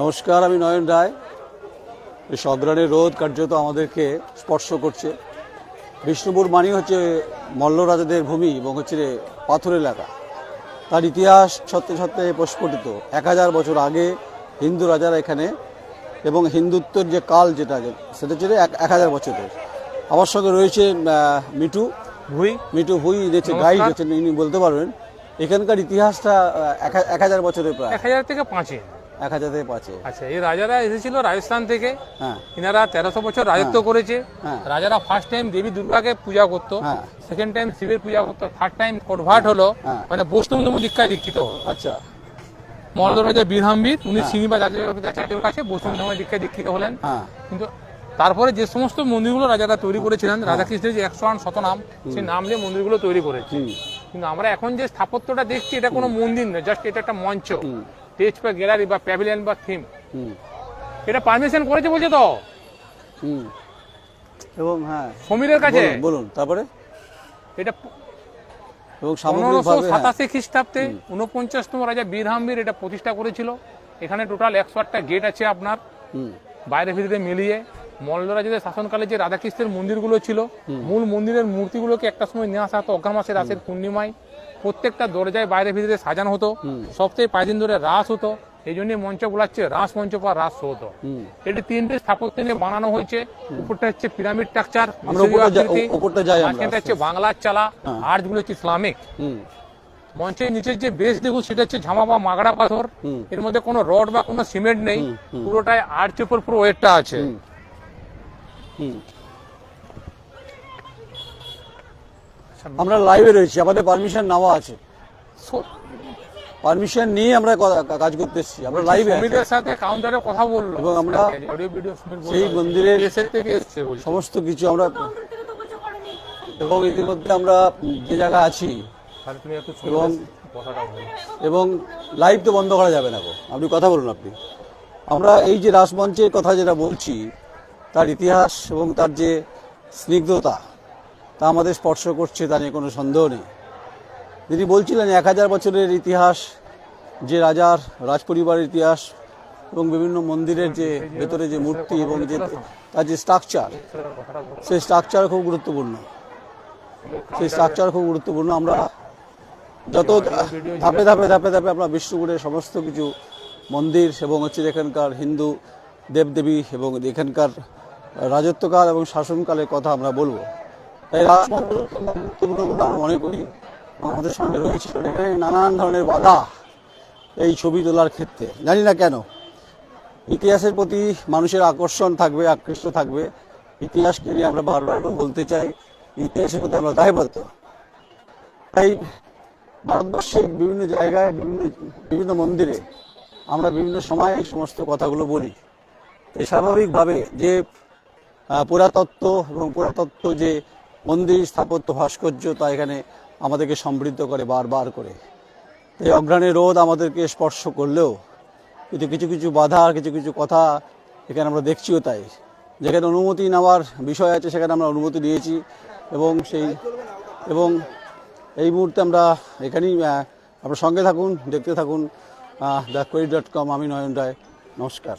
নমস্কার আমি নয়ন রায়। এই সগ্রানের রোদ কার্যত আমাদেরকে স্পর্শ করছে। বিষ্ণুপুর মানি হচ্ছে মল্ল রাজাদের ভূমি এবং হচ্ছে পাথর এলাকা। তার ইতিহাস সত্যি সত্যি প্রস্ফুটিত। এক হাজার বছর আগে হিন্দু রাজারা এখানে এবং হিন্দুত্বের যে কাল যেটা সেটা ছিল এক এক হাজার বছরের আমার সঙ্গে রয়েছে মিটু ভুই। মিটু ভুই হচ্ছে গাইড হচ্ছেন ইনি বলতে পারবেন। এখানকার ইতিহাসটা এক হাজার বছরের প্রায়। এক হাজার থেকে পাঁচে। এক হাজার থেকে পাঁচে আচ্ছা এই রাজারা এসেছিল রাজস্থান থেকে। হ্যাঁ। ইনারা তেরোশো বছর রাজত্ব করেছে। হ্যাঁ। রাজারা ফার্স্ট টাইম দেবী দুর্গাকে পূজা করতো। হ্যাঁ। সেকেন্ড টাইম শিবের পূজা করতো। থার্ড টাইম কনভার্ট হলো। হ্যাঁ। মানে বৈষ্ণব দীক্ষায় দীক্ষিত হলো। আচ্ছা। মল্ল রাজা বীরহাম্বির উনি শ্রীনিবাস আচার্যের কাছে বৈষ্ণব ধর্মের দীক্ষায় দীক্ষিত হলেন। হ্যাঁ। কিন্তু তারপরে যে সমস্ত মন্দিরগুলো রাজারা তৈরি করেছিলেন রাধাকৃষ্ণের যে একশো আট শতনাম সেই নাম দিয়ে মন্দিরগুলো তৈরি করেছে। কিন্তু আমরা এখন যে স্থাপত্যটা দেখছি এটা কোনো মন্দির নয় জাস্ট এটা একটা মঞ্চ। স্টেজ বা গ্যালারি বা প্যাভিলিয়ন বা থিম। এটা পারমিশন করেছে বলছে তো? হুম। এবং হ্যাঁ। সমীরের কাছে? বলুন, তারপরে? এটা এবং পনেরোশো হ্যাঁ। সাতাশি খ্রিস্টাব্দে উনপঞ্চাশতম রাজা বীরহামবীর এটা প্রতিষ্ঠা করেছিল। এখানে টোটাল একশো আটটা গেট আছে আপনার। বাইরে ভিতরে মিলিয়ে। মল্ল রাজাদের শাসনকালে যে রাধাকৃষ্ণের মন্দিরগুলো ছিল মূল মন্দিরের মূর্তিগুলোকে একটা সময় নিয়ে আসা হতো অগ্রাম মাসের রাসের পূর্ণিমায়। প্রত্যেকটা দরজায় বাইরে ভিতরে সাজানো হতো। সপ্তাহে পাঁচ দিন ধরে রাস হতো। এই জন্য মঞ্চ গুলাচ্ছে রাস মঞ্চ বা রাস হতো এটি তিনটে স্থাপত্য নিয়ে বানানো হয়েছে। উপরটা হচ্ছে পিরামিড স্ট্রাকচার মাঝখানটা হচ্ছে বাংলার চালা আর্টগুলো হচ্ছে ইসলামিক। মঞ্চের নিচের যে বেশ দেখুন সেটা হচ্ছে ঝামা বা মাগড়া পাথর। এর মধ্যে কোনো রড বা কোনো সিমেন্ট নেই। পুরোটাই আর্চ উপর পুরো ওয়েটটা আছে। আমরা লাইভে রয়েছি আমাদের পারমিশন নেওয়া আছে। পারমিশন নিয়ে আমরা কাজ করতে এসেছি। আমরা লাইভে সমিতের সাথে কাউন্টারে কথা বলল। এবং আমরা অডিও ভিডিও সুমিত বলল, সেই মন্দিরের দেশের থেকে এসছে সমস্ত কিছু আমরা এবং ইতিমধ্যে আমরা যে জায়গায় আছি এবং এবং লাইভ তো বন্ধ করা যাবে না গো। আপনি কথা বলুন আপনি। আমরা এই যে রাসমঞ্চের কথা যেটা বলছি তার ইতিহাস এবং তার যে স্নিগ্ধতা, তা আমাদের স্পর্শ করছে, তা নিয়ে কোনো সন্দেহ নেই। তিনি বলছিলেন, এক হাজার বছরের ইতিহাস, যে রাজার রাজপরিবারের ইতিহাস এবং বিভিন্ন মন্দিরের যে ভেতরে যে মূর্তি এবং যে তার যে স্ট্রাকচার সেই স্ট্রাকচার খুব গুরুত্বপূর্ণ। সেই স্ট্রাকচার খুব গুরুত্বপূর্ণ। আমরা যত ধাপে ধাপে ধাপে ধাপে আমরা বিষ্ণুপুরের সমস্ত কিছু মন্দির এবং হচ্ছে এখানকার হিন্দু দেবদেবী এবং এখানকার রাজত্বকাল এবং শাসনকালের কথা আমরা বলব। তাই আমরা মনে করি, আমাদের সঙ্গে রয়েছে নানান ধরনের বাধা এই ছবি তোলার ক্ষেত্রে। জানি না কেন। ইতিহাসের প্রতি মানুষের আকর্ষণ থাকবে, আকৃষ্ট থাকবে। ইতিহাসকে নিয়ে আমরা বারবার বলতে চাই, ইতিহাসের প্রতি আমরা দায়বদ্ধ। তাই ভারতবর্ষের বিভিন্ন জায়গায়, বিভিন্ন বিভিন্ন মন্দিরে আমরা বিভিন্ন সময় এই সমস্ত কথাগুলো বলি। স্বাভাবিকভাবে যে পুরাতত্ত্ব এবং পুরাতত্ত্ব যে মন্দির স্থাপত্য ভাস্কর্য তা এখানে আমাদেরকে সমৃদ্ধ করে বারবার করে। এই অগ্রাণী রোদ আমাদেরকে স্পর্শ করলেও কিন্তু কিছু কিছু বাধা, কিছু কিছু কথা এখানে আমরা দেখছিও তাই। যেখানে অনুমতি নেওয়ার বিষয় আছে সেখানে আমরা অনুমতি নিয়েছি এবং সেই এবং এই মুহূর্তে আমরা এখানেই আপনার সঙ্গে থাকুন, দেখতে থাকুন দ্য কোয়েট ডট কম আমি নয়ন রায়, নমস্কার।